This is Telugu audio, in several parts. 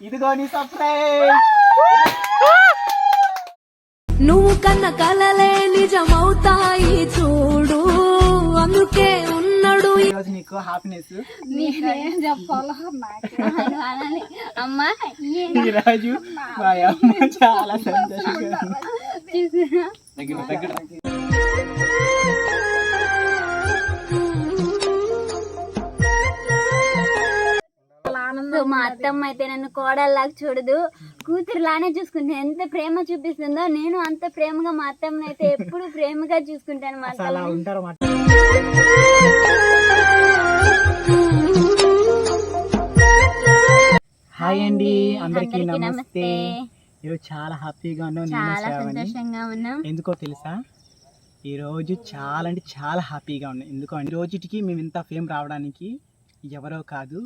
ఇదిగో నీ సర్ప్రైజ్ నువ్వు కన్న కలలే నిజమవుతాయి చూడు. అందుకే ఉన్నాడు నీకు హ్యాపీనెస్ నేనేం చెప్పాలో అమ్మా మా అమ్మ చాలా సంతోషంగా అత్తమ్మ అయితే నన్ను కోడల్లాగా చూడదు. కూతురులానే చూసుకుంటే ఎంత ప్రేమ చూపిస్తుందో నేను అంత ప్రేమగా మా అత్తమ్మని అయితే ఎప్పుడు ప్రేమగా చూసుకుంటాను మా అసలు అలా అత్తమ్మ ఉంటారు మాట హాయ్ అండి. అందరికీ అందరికీ నమస్తే. నమస్తే. ఈరోజు చాలా హ్యాపీగా ఉన్నాం. నేను చాలా శ్రావణి. సంతోషంగా ఉన్నాం. ఎందుకో తెలుసా? ఈ రోజు చాలా అంటే చాలా హ్యాపీగా ఉన్నాం. ఎందుకంటే ఈ రోజుకి మేము ఇంత ఫేమ్ రావడానికి ఎవరో కాదు.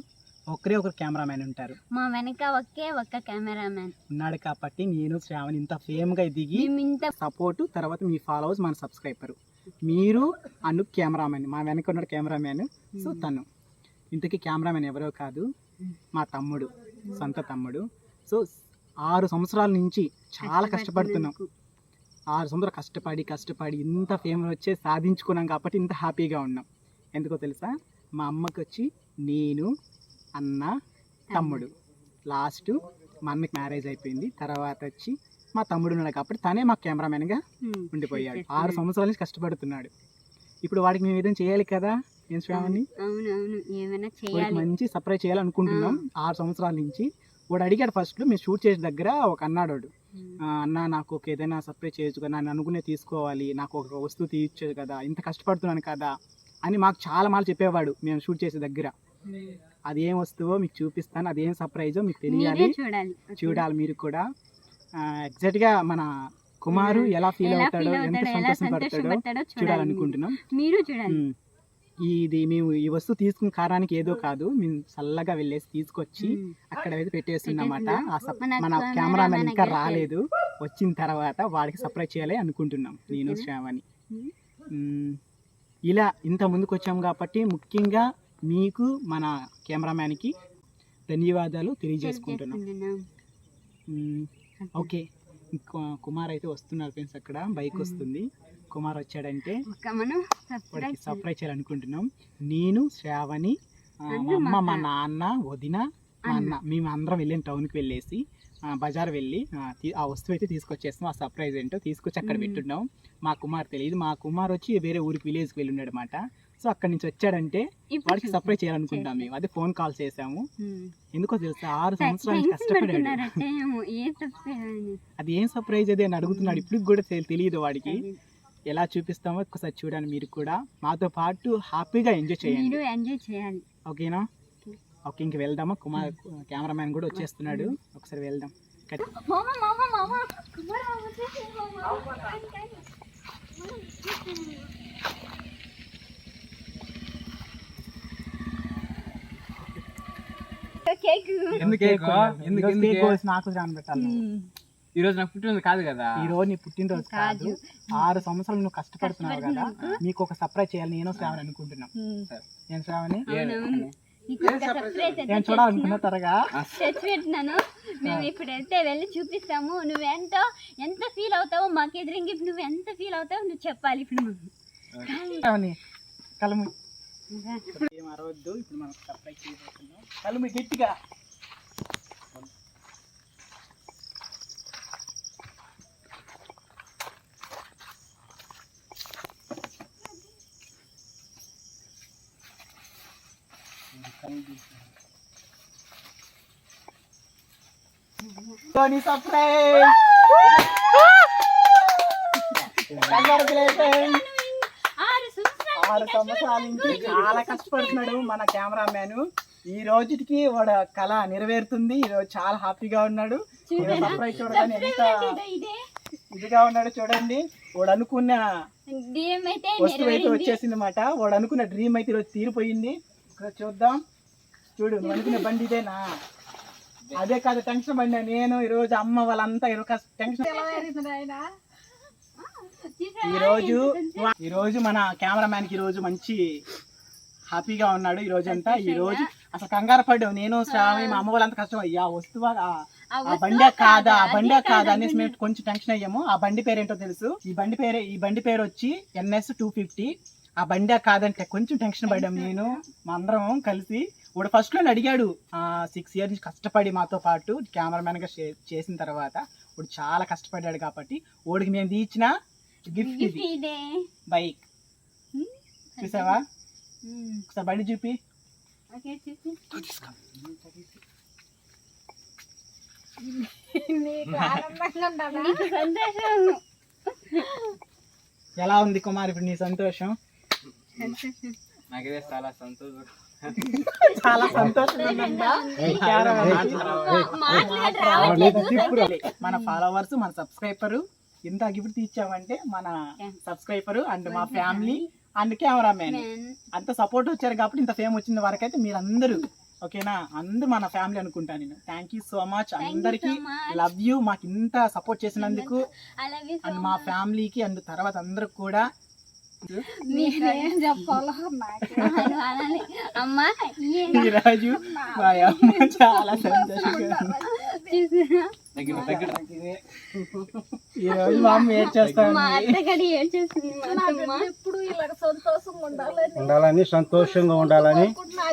ఒకరే ఒకరు కెమెరామ్యాన్ ఉంటారు. మా వెనక ఒకే ఒక్క కెమెరామ్యాన్. ఉన్నాడు కాబట్టి నేను శ్రావణి ఇంత ఫేమ్గా దిగి మేము ఇంత సపోర్ట్ తర్వాత మీ ఫాలోవర్స్ మన సబ్స్క్రైబర్. మీరు అను కెమెరామెన్ మా వెనక ఉన్న కెమెరామ్యాన్ సో తను. ఇంతకీ కెమెరామెన్ ఎవరో కాదు మా తమ్ముడు సొంత తమ్ముడు. సో ఆరు సంవత్సరాల నుంచి చాలా కష్టపడుతున్నాం. ఆరు సంవత్సరాలు కష్టపడి కష్టపడి ఇంత ఫేమ్ వచ్చే సాధించుకున్నాం కాబట్టి ఇంత హ్యాపీగా ఉన్నాం. ఎందుకో తెలుసా? మా అమ్మకి వచ్చి నేను అన్న తమ్ముడు. లాస్ట్ మా అన్నకి మ్యారేజ్ అయిపోయింది. తర్వాత వచ్చి మా తమ్ముడు ఉన్నాడు కాబట్టి తనే మా కెమెరామెన్గా. ఉండిపోయాడు. ఆరు సంవత్సరాల నుంచి కష్టపడుతున్నాడు. ఇప్పుడు వాడికి మేము ఏదైనా చేయాలి కదా ఏం శ్రావణి వాడికి మంచి సర్ప్రైజ్ చేయాలనుకుంటున్నాం. ఆరు సంవత్సరాల నుంచి. వాడు అడిగాడు ఫస్ట్ మేము షూట్ చేసే దగ్గర ఒక అన్నాడు అన్న నాకు ఒక ఏదైనా సర్ప్రైజ్ చేయొచ్చు కదా నేను అనుకునే తీసుకోవాలి. నాకు ఒక వస్తువు తీయచ్చు కదా ఇంత కష్టపడుతున్నాను కదా అని మాకు చాలా మాలు చెప్పేవాడు మేము షూట్ చేసే దగ్గర. అది ఏం వస్తువో మీకు చూపిస్తాను. అది ఏం సర్ప్రైజో మీకు తెలియాలి. చూడాలి. మీరు కూడా. ఎగ్జాక్ట్గా మన కుమారు ఎలా ఫీల్ అవుతాడో ఎంత సంతోషం పడతాడో చూడాలనుకుంటున్నాం. మీరు. ఇది మేము ఈ వస్తువు తీసుకున్న కారానికి ఏదో కాదు. మేము చల్లగా వెళ్ళేసి తీసుకొచ్చి. అక్కడ అయితే పెట్టేస్తున్నామాట సప్- మన మన కెమెరామెన్ ఇంకా రాలేదు. వచ్చిన తర్వాత వాడికి సర్ప్రైజ్ చేయాలి అనుకుంటున్నాం. నేను? శ్రావణి. ఇలా ఇంత ముందుకు వచ్చాం కాబట్టి ముఖ్యంగా మీకు మన కెమెరామ్యాన్కి ధన్యవాదాలు తెలియజేసుకుంటున్నాం. ఓకే. కుమార్ అయితే వస్తున్నారు ఫ్రెండ్స్ అక్కడ బైక్ వస్తుంది. కుమార్ వచ్చాడంటే మనం సర్ప్రైజ్ చేయాలనుకుంటున్నాం. నేను శ్రావణి మా అమ్మ మా. నాన్న వదిన మా అన్న. మేము అందరం వెళ్ళిన టౌన్కి వెళ్ళేసి బజార్ వెళ్ళి ఆ, వస్తువు అయితే తీసుకొచ్చేస్తాం. ఆ సర్ప్రైజ్ ఏంటో తీసుకొచ్చి అక్కడ. పెట్టున్నాం. మా కుమార్ తెలియదు. మా కుమార్ వచ్చి వేరే ఊరికి విలేజ్కి వెళ్ళి ఉన్నాడు అనమాట సో అక్కడి నుంచి వచ్చాడంటే వాడికి. సర్ప్రైజ్ చేయాలనుకుంటాం మేము. అదే ఫోన్ కాల్ చేసాము. ఎందుకో తెలుసా? ఆరు సంవత్సరాల కష్టపడాడు. అది ఏం సర్ప్రైజ్ అది అని అడుగుతున్నాడు. ఇప్పుడు కూడా తెలి- తెలియదు వాడికి. ఎలా చూపిస్తామో ఒకసారి చూడండి మీరు కూడా. మాతో పాటు హ్యాపీగా ఎంజాయ్ చేయండి. ఎంజాయ్ చేయాలి. ఓకేనా? ఓకే. ఇంక వెళ్దామా? కుమార్ కెమెరామ్యాన్ కూడా వచ్చేస్తున్నాడు. ఒకసారి వెళ్దాం మామ మామ కుమార్ మామ వచ్చేసాడు, మామ. కేక్. ఎందుకు కేక్? ఎందుకు- ఈరోజు ఎందుకు? కేక్ కోసి నాకు రాని పెట్టాలి ఈ రోజు నాకు పుట్టినది కాదు కదా? ఈ రోజు నీ పుట్టినరోజు కాదు. ఆరు సంవత్సరాలు నువ్వు కష్టపడుతున్నావు కదా. నీకు ఒక సర్ప్రైజ్ చేయాలి. నేను శ్రావణి అనుకుంటున్నాం. నేను శ్రావణి? నేను చూడాలనుకున్నా త్వరగా. తెచ్చి పెట్టినాను మేము ఇప్పుడు వెళ్తే వెళ్ళి చూపిస్తాము. నువ్వెంతో ఎంత ఫీల్ అవుతావో మాకు ఎదురింగి నువ్వు ఎంత ఫీల్ అవుతావో నువ్వు చెప్పాలి ఇప్పుడు నువ్వు. కలము ఏం అరవద్దు ఇప్పుడు మనం సర్ప్రైజ్ చేయబోతున్నాం కలము గట్టిగా Tony surprise! Congratulations! ఆరు సంవత్సరాలు నుంచి చాలా కష్టపడుతున్నాడు మన కెమెరామ్యాన్. ఈ రోజుకి వాడు కళ నెరవేరుతుంది. ఈ రోజు చాలా హ్యాపీగా ఉన్నాడు. సర్ప్రైజ్ చూడగానే ఎంత ఇదే, ఇదే. ఇదిగా ఉన్నాడు చూడండి. వాడు అనుకున్న వస్తువు అయితే వచ్చేసింది అనమాట వాడు అనుకున్న డ్రీమ్ అయితే ఈరోజు తీరిపోయింది. ఇక్కడ చూద్దాం. చూడు నువ్వు అనుకున్న బండి ఇదేనా? అదే కాదు టెన్షన్ పడినా నేను ఈరోజు అమ్మ వాళ్ళంతా ఈరోజు టెన్షన్ ఈ రోజు ఈ రోజు మన కెమెరామ్యాన్కి ఈ రోజు మంచి హ్యాపీగా ఉన్నాడు ఈ రోజు అంతా ఈ రోజు అసలు కంగారు పడ్డావు. నేను శ్రావణి మా అమ్మ వాళ్ళంత కష్టం అయ్యా వస్తువా? ఆ- బండి కాదా? ఆ బండి కాదా అనేసి మేము కొంచెం టెన్షన్ అయ్యాము. ఆ బండి పేరు ఏంటో తెలుసు? ఈ బండి పేరు ఈ బండి పేరు వచ్చి ఎన్ఎస్ టూ ఫిఫ్టీ. ఆ బండి కాదంటే కొంచెం టెన్షన్ పడ్డాం నేను మా అందరం కలిసి. వాడు ఫస్ట్లో అడిగాడు సిక్స్ ఇయర్స్ నుంచి కష్టపడి మాతో పాటు కెమెరామెన్గా చేసిన తర్వాత వాడు చాలా కష్టపడ్డాడు కాబట్టి వాడికి మేము తీయించిన గిఫ్ట్ ఇది. బైక్. చూసావా? ఒకసారి బండి చూపి. సంతోషం. ఎలా ఉంది కుమార్ ఇప్పుడు నీ సంతోషం? నాకైతే చాలా సంతోషం. చాలా సంతోషంగా ఉందా? మన ఫాలోవర్స్ మన సబ్స్క్రైబర్. ఇంత గిఫ్ట్ ఇచ్చామంటే మన సబ్స్క్రైబర్ అండ్ మా ఫ్యామిలీ అండ్ కెమెరామెన్ అంత సపోర్ట్ వచ్చారు కాబట్టి ఇంత ఫేమ్ వచ్చింది వరకైతే మీరందరూ ఓకేనా? అందరూ మన ఫ్యామిలీ అనుకుంటా నేను. థ్యాంక్ యూ సో మచ్ అందరికి లవ్ యూ మాకు ఇంత సపోర్ట్ చేసినందుకు అండ్ మా ఫ్యామిలీకి అండ్ తర్వాత అందరికి కూడా. అమ్మా ఈరోజు మా అమ్మ చాలా సంతోషంగా ఉంది. చూసినా? దగ్గర దగ్గర ఈ రోజు మా అమ్మ ఏం చేస్తాను మా అత్తగడి ఏం చేస్తుంది? మా అత్తమ్మ? ఎప్పుడు ఇలాగ సంతోషంగా ఉండాలని ఉండాలని సంతోషంగా ఉండాలని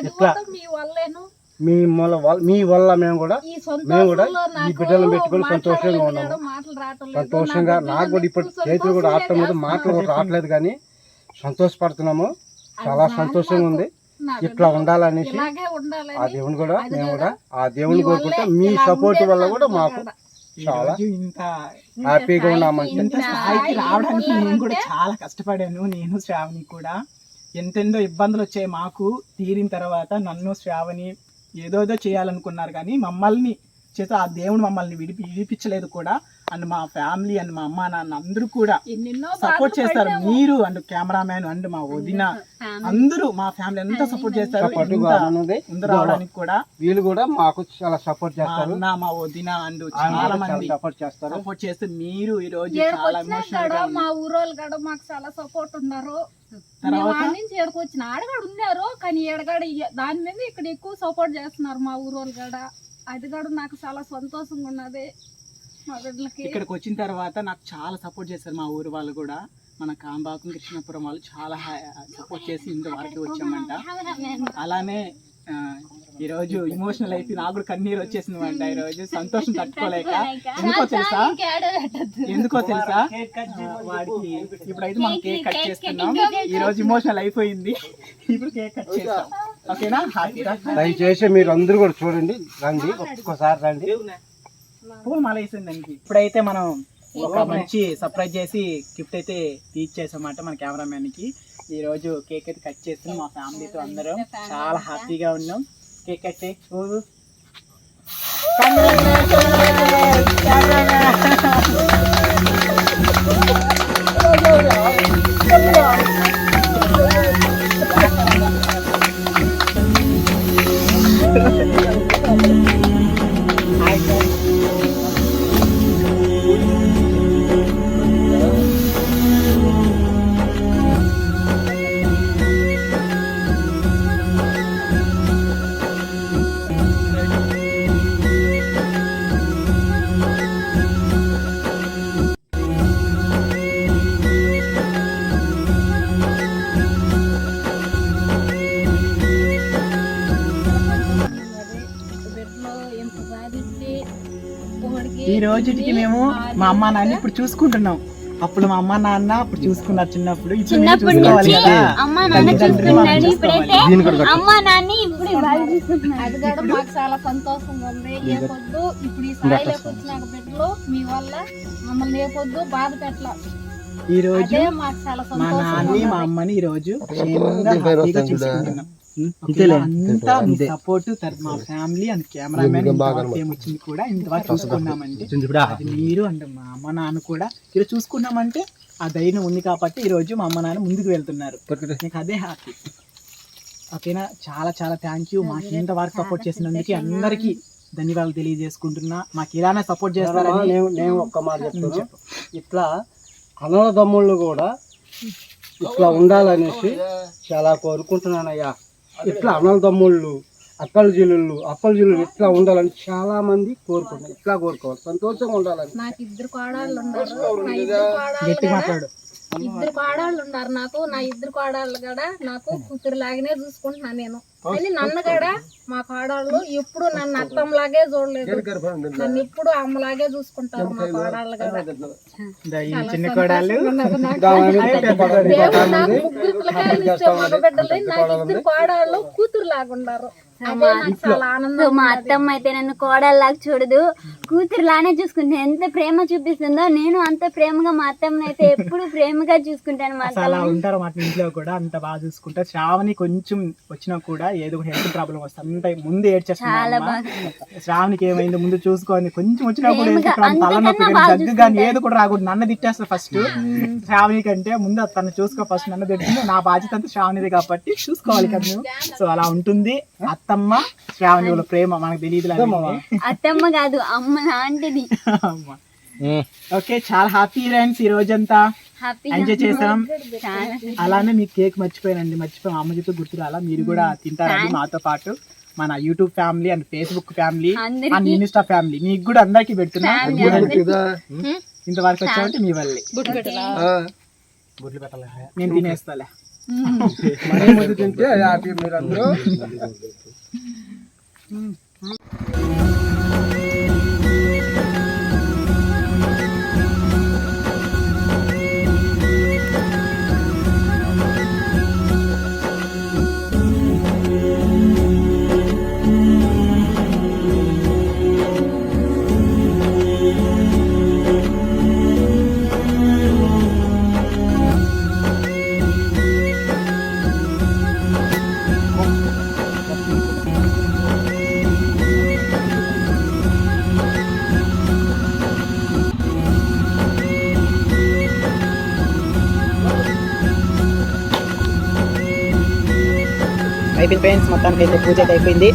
ఇట్లా మీ వల్లేను. మీ మూల వల్ల- మీ వల్ల మేము కూడా ఈ మేము కూడా ఈ బిడ్డలను పెట్టుకొని సంతోషంగా ఉన్నాము. సంతోషంగా నా నాకు కూడా ఇప్పుడు చేతులు కూడా ఆడటం లేదు మాటలు కూడా రావట్లేదు కానీ సంతోషపడుతున్నాము. చాలా సంతోషంగా ఉంది. ఇట్లా ఉండాలనేసి ఆ దేవుని కూడా మేము కూడా ఆ దేవుని మీ కోరుకుంటే మీ సపోర్ట్ వల్ల కూడా మాకు చాలా హ్యాపీగా ఉన్నామంటే ఇంత స్థాయికి రావడానికి నేను కూడా చాలా కష్టపడాను. నేను శ్రావణి కూడా. ఎంతెందో ఇబ్బందులు వచ్చాయి మాకు తీరిన తర్వాత. నన్ను శ్రావణి ఏదోదో చేయాలనుకున్నారు కానీ మమ్మల్ని చేత ఆ దేవుడు మమ్మల్ని విడిపి విడిపించలేదు కూడా. అండ్ మా ఫ్యామిలీ అండ్ మా అమ్మ నాన్న అందరూ కూడా ఎన్నెన్నో సపోర్ట్ చేస్తారు. మీరు అండ్ కెమెరామ్యాన్ అండ్ మా వదిన అందరూ మా ఫ్యామిలీ అంతా సపోర్ట్ చేస్తారు. ముందు రావడానికి కూడా వీళ్ళు కూడా మాకు చాలా సపోర్ట్ చేస్తారు. అన్న మా వదిన అండ్ చాలా మంది సపోర్ట్ చేస్తారు. సపోర్ట్ చేస్తే మీరు ఈ రోజు చాలా ఎమోషనల్గా మా ఊరోళ్ళు కాడ మాకు చాలా సపోర్ట్ ఉన్నారు. నుంచి ఇక్కడికి వచ్చిన ఆడగాడు ఉన్నారు కానీ ఏడగాడ దాని మీద ఇక్కడ ఎక్కువ సపోర్ట్ చేస్తున్నారు మా ఊరోళ్ళు కాడ అది కూడా నాకు చాలా సంతోషంగా ఉన్నది. ఇక్కడికి వచ్చిన తర్వాత నాకు చాలా సపోర్ట్ చేశారు మా ఊరు వాళ్ళు కూడా. మన కాంబాకం కృష్ణాపురం వాళ్ళు చాలా సపోర్ట్ చేసి ఇంత వరకు వచ్చామంట. అలానే ఆ, ఈ రోజు ఇమోషనల్ అయిపోయి నాకు కూడా కన్నీరు వచ్చేసింది అంట ఈ రోజు సంతోషం తట్టుకోలేక. ఎందుకో తెలుసా? ఎందుకో తెలుసా? వాడికి ఇప్పుడైతే మనం కేక్ కట్ చేస్తున్నాం. ఈ రోజు ఇమోషనల్ అయిపోయింది. ఇప్పుడు కేక్ కట్ చేస్తాం. ఓకేనా? దయచేసి మీరు అందరూ కూడా చూడండి రండి ఒక్కసారి రండి. పూలు మాల వేసింది దానికి. ఇప్పుడైతే మనం ఒక మంచి సర్ప్రైజ్ చేసి గిఫ్ట్ అయితే తీర్చేసామాట మన కెమెరామ్యాన్కి ఈ రోజు కేక్ అయితే కట్ చేస్తున్నాం మా ఫ్యామిలీతో అందరం. చాలా హ్యాపీగా ఉన్నాం. Cake cut. Congratulations, రోజుకి మేము మా అమ్మ నాన్న ఇప్పుడు చూసుకుంటున్నాం. అప్పుడు మా అమ్మ నాన్న అప్పుడు చూసుకున్నారు చిన్నప్పుడు. నుంచి అమ్మ నాన్న చూసుకున్నాడు. ఇప్పుడైతే. అమ్మ నాన్న ఇప్పుడు అది కూడా మాకు చాలా సంతోషంగా ఉంది ఏ పొద్దు ఇప్పుడు ఈ బిడ్డలు మీ వల్ల మమ్మల్ని బాధ పెట్టల. ఈ రోజు మా సంతోషం నాన్ని మా అమ్మని ఈ రోజు క్షేమంగా హ్యాపీగా చూసుకుంటున్నాం? అంతా మీ సపోర్ట్ మా ఫ్యామిలీ అండ్ కెమెరామెన్ ఏం వచ్చింది కూడా ఇంతవరకు చూసుకున్నామంటే. అది మీరు అండ్ మా అమ్మ నాన్న కూడా ఈరోజు చూసుకున్నామంటే ఆ ధైర్యం ఉంది కాబట్టి ఈ రోజు మా అమ్మ నాన్న ముందుకు వెళ్తున్నారు. నీకు అదే హ్యాపీ ఓకేనా? చాలా చాలా థ్యాంక్ యూ మాకు ఇంతవరకు సపోర్ట్ చేసినందుకు అందరికీ ధన్యవాదాలు తెలియజేసుకుంటున్నా. మాకు ఇలానే సపోర్ట్ చేస్తారని నేను నేను ఒక్క మాట చెప్తాను. చెప్పు. ఇట్లా అన్నదమ్ముళ్ళు కూడా ఇట్లా ఉండాలనేసి చాలా కోరుకుంటున్నానయ్యా. ఇట్లా అన్నదమ్ముళ్ళు అక్కల జిల్లులు అక్కల జిల్లులు ఇట్లా ఉండాలని చాలా మంది కోరుకుంటున్నారు. ఇట్లా కోరుకోవాలి. సంతోషంగా ఉండాలని. నాకు ఇద్దరు కోడళ్ళు ఉన్నారు. నా ఇద్దరు కోడళ్ళు గట్టి మాట్లాడు. ఇద్దరు కోడళ్ళు ఉన్నారు నాకు నా ఇద్దరు కోడళ్ళు కూడా నాకు కూతురు లాగానే చూసుకుంటున్నాను నేను. కానీ నన్ను కూడా మా కోడళ్ళు ఎప్పుడు నన్ను అత్తంలాగే చూడలేదు. నన్ను ఎప్పుడు అమ్మలాగే చూసుకుంటారు మా కోడళ్ళు కూడా. ముగ్గురు పిల్లకాయలు ఇచ్చే మగబిడ్డలు నాకు ఇద్దరు కోడళ్ళు కూతురు లాగుండారు సో మా అత్తమ్మ అయితే నన్ను కోడల్లాగా చూడదు. కూతురులానే చూసుకుంటే ఎంత ప్రేమ చూపిస్తుందో నేను అంత ప్రేమగా మా అత్తమ్మని అయితే ఎప్పుడు ప్రేమగా చూసుకుంటాను మా అలా ఉంటారు మాట ఇంట్లో కూడా. అంత బాగా చూసుకుంటారు. శ్రావణి కొంచెం వచ్చినా కూడా ఏదో హెల్త్ ప్రాబ్లం వస్తుంది. అంత ముందు ఏడ్చేస్తుంది చాలా అమ్మ. బాగా. శ్రావణికి ఏమైంది ముందు చూసుకోండి. కొంచెం వచ్చినా కూడా? తలనొప్పి దగ్గు కానీ ఏది కూడా రాకూడదు. నన్ను తిట్టేస్తారు ఫస్ట్ శ్రావణి కంటే ముందు తను చూసుకో ఫస్ట్ నన్ను తిట్టింది నా బాధ్యత అంతా శ్రావణిది కాబట్టి చూసుకోవాలి కదా సో అలా ఉంటుంది. అత్తమ్మ శ్రావణి వాళ్ళ ప్రేమ మనకు తెలియదు అత్తమ్మ కాదు అమ్మ లాంటిది. ఓకే చాలా హ్యాపీ ఫ్రెండ్స్ ఈ రోజంతా. హ్యాపీ ఎంజాయ్ చేసాం అలానే మీకు కేక్ మర్చిపోయానండి మర్చిపోయాం. అమ్మ చేత గుర్తు రాలా మీరు కూడా తింటారండి మాతో పాటు మన YouTube family and Facebook family. And Insta family మీకు కూడా అందరికి పెడుతున్నా. Family అందరికీ. ఇంతవరకు వచ్చామంటే మీ వల్లే. నేను తినేస్తాలే. తింటే హ్యాపీ మీరు అందరూ అయిపోయింది ఫ్రెండ్స్. మొత్తానికి అయితే పూజ అయిపోయింది.